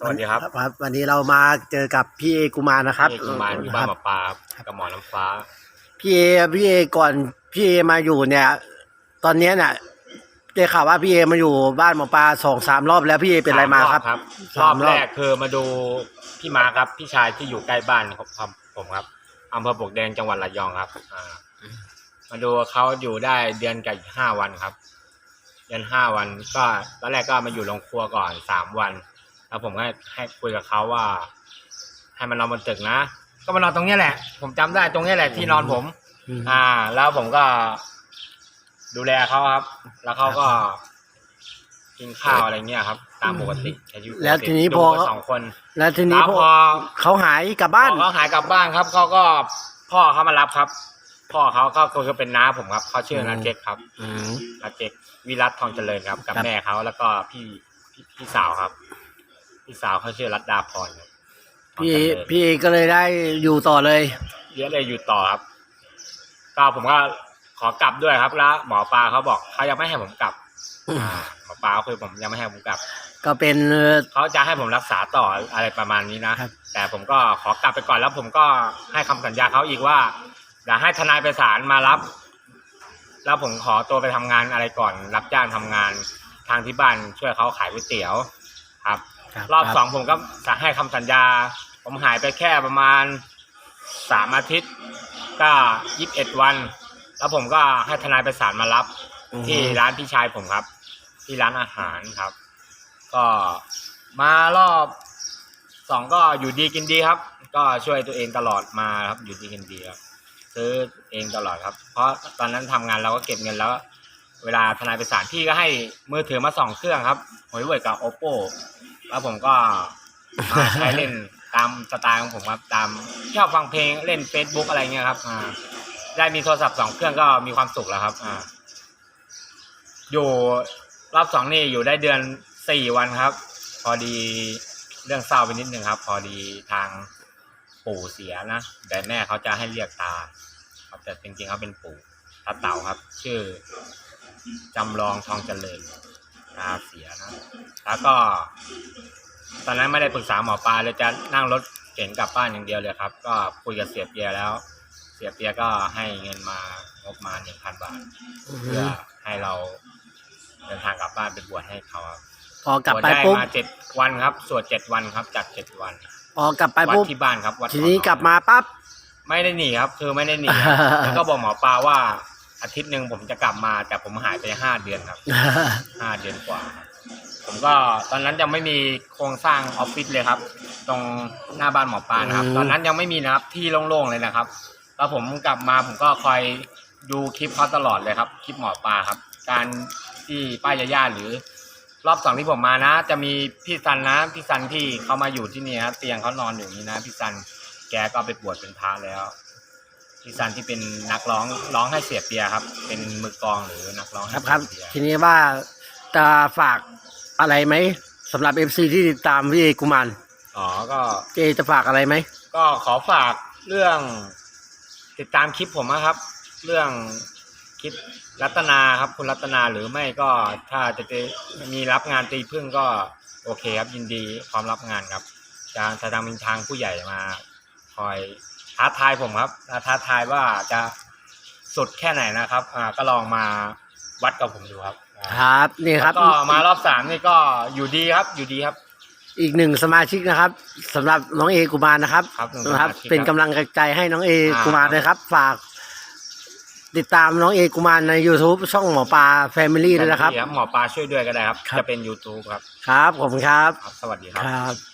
สวัสดีครับครับวันนี้เรามาเจอกับพี่เอกุมารนะครับนี่กุมารอยู่บ้านหมอปลาครับกับหมอน้ำฟ้า พี่เอพี่เอก่อนพี่เอมาอยู่เนี่ย ตอนเนี้ยเนี่ยได้ข่าวว่าพี่เอมาอยู่บ้านหมอปลาสองสามรอบแล้วพี่เอเป็นอะไรมาครับสรอบรสาอบมรอบแรกคือมาดูพี่มาครับ พี่ชายที่อยู่ใกล้บ้านของผมครับอำเภอปลวกแดงจังหวัดระยองครับอ่ามาดูเขาอยู่ได้เดือนกับอีกห้าวันครับ เดือนห้าวันก็ตอนแรกก็มาอยู่โรงครัวก่อนสามวัน แล้วผมก็ให้คุยกับเขาว่า ให้มันนอนบนตึกนะ ก็มานอนตรงเนี้ยแหละ ผมจำได้ตรงเนี้ยแหละที่นอนผม อืม อ่า แล้วผมก็ ดูแลเขาครับ แล้วเขาก็ กินข้าวอะไรเงี้ยครับ ตามปกติใช้ชีวิตปกติแล้วทีนี้ดูพอกันสองคนแล้วทีนี้แล้วพอพอเขาหายกลับบ้าน พอเขาหายกลับบ้านครับเขาก็พ่อเขามารับครับ พ่อเขาก็คือเป็นน้าผมครับเขาชื่อนาเจ๊กครับอืม นาเจ๊กวิรัตทองเจริญครับ กับครับ แม่เขาแล้วก็พี่พี่พี่สาวครับ พี่สาวเขาชื่อรัตดาพรครับพี่เอทองเจริญพี่เอก็เลยได้อยู่ต่อเลย เยอะเลยอยู่ต่อครับก็ผมก็ขอกลับด้วยครับแล้วหมอปลาเขาบอกเขายังไม่ให้ผมกลับอ่าหมอปลาเขาคือผมยังไม่ให้ผมกลับ ก็เป็นเอ่อเขาจะให้ผมรักษาต่ออะไรประมาณนี้นะครับ แต่ผมก็ขอกลับไปก่อนแล้วผมก็ให้คำสัญญาเขาอีกว่าอย่าให้ทนายไปศาลมารับ แล้วผมขอตัวไปทำงานอะไรก่อน รับจ้างทำงานทางที่บ้านช่วยเขาขายก๋วยเตี๋ยวครับ ครับรอบสองผมก็จะให้คำสัญญา ผมหายไปแค่ประมาณสามอาทิตย์ ก็ยี่สิบเอ็ดวัน แล้วผมก็ให้ทนายไปศาลมารับ อืมที่ร้านพี่ชายผมครับ ที่ร้านอาหารครับ ก็มารอบสองก็อยู่ดีกินดีครับ ก็ช่วยตัวเองตลอดมาครับ อยู่ดีกินดีครับซื้อเองตลอดครับ เพราะตอนนั้นทำงานเราก็เก็บเงินแล้ว เวลาทนายไปศาลพี่ก็ให้มือถือมาสองเครื่องครับหวยเว่ยกับ oppo แล้วผมก็มาใช้เล่นตามสไตล์ของผมครับตามชอบฟังเพลงเล่น Facebook อะไรเงี้ยครับอ่าได้มีโทรศัพท์สองเครื่องก็มีความสุขแล้วครับ อ่า อยู่รอบสองนี่อยู่ได้เดือนสี่วันครับ พอดีเรื่องเศร้าไปนิดนึงครับ พอดีทางปู่เสียนะแต่แม่เขาจะให้เรียกตาครับแต่จริงๆเขาเป็นปู่ตาเต่าครับ ชื่อจำลองทองเจริญ ตาเสียนะ แล้วก็ ตอนนั้นไม่ได้ปรึกษาหมอปลาเลยจะนั่งรถเก๋งกลับบ้านอย่างเดียวเลยครับ ก็คุยกับเสียเปียแล้ว เสียเปียก็ให้เงินมางบมาหนึ่งพันบาทอืเพื่อมให้เราเดินทางกลับบ้านไปบวชให้เขาครับพอกลับไปวชได้ปุ๊บ มาเจ็ดวันครับ สวดเจ็ดวันครับจากเจ็ดวันพอกลับไปวัดปุ๊บ ที่บ้านครับวัดทีนี้ขอนอนกลับมาปั๊บ ไม่ได้หนีครับ คือไม่ได้หนีครับแล้วก็บอกหมอปลาว่า อาทิตย์หนึ่งผมจะกลับมา แต่ผมหายไปห้าเดือนครับ ห้าเดือนกว่าครับผมก็ตอนนั้นยังไม่มีโครงสร้างออฟฟิศเลยครับ ตรงหน้าบ้านหมอปลานะครับ อืม ตอนนั้นยังไม่มีนะครับที่โล่งๆเลยนะครับ แล้วผมกลับมาผมก็คอยดูคลิปเขาตลอดเลยครับ คลิปหมอปลาครับ การที่ป้ายาย่าหรือ รอบสองที่ผมมานะ จะมีพี่ซันนะพี่ซันที่เขามาอยู่ที่นี่นะเตียงเขานอนอยู่นี่นะพี่ซันแกก็ไปบวชเป็นพระแล้ว พี่ซันที่เป็นนักร้องร้องให้เสียเปียครับ เป็นมือกลองหรือนักร้องคให้รับครับเสียทีนี้ว่าจะฝากอะไรไหมสำหรับเอฟซีที่ติดตามพี่เอกุมารอ๋อก็ เจจะฝากอะไรไหมก็ขอฝากเรื่องติดตามคลิปผมนะครับ เรื่องคลิปรัตนาครับ คุณรัตนาหรือไม่ก็ถ้าจะจะมีรับงานตีพึ่งก็โอเคครับยินดีพร้อมรับงานครับทางทางมีทางผู้ใหญ่มาคอย ท้าทายผมครับท้าทายว่าจะสุดแค่ไหนนะครับ อ่าก็ลองมาวัดกับผมดูครับอ่าครับนี่ครับแล้วก็มารอบสามนี่ก็อยู่ดีครับ อยู่ดีครับ อีกหนึ่งสมาชิกนะครับสำหรับน้องเอกุมารนะครับครับหนึ่งนะครับสมาชิกเป็นครับกำลังใจให้น้องเออ่ากุมารนะครับ ฝาก ติดตามน้องเอกุมารใน YouTube ช่องหมอปลาแฟมิลี่ด้วยนะครับหมอปลาช่วยด้วยก็ได้ครับครับจะเป็น YouTube ครับ ครับผมครับครับสวัสดีครับครับ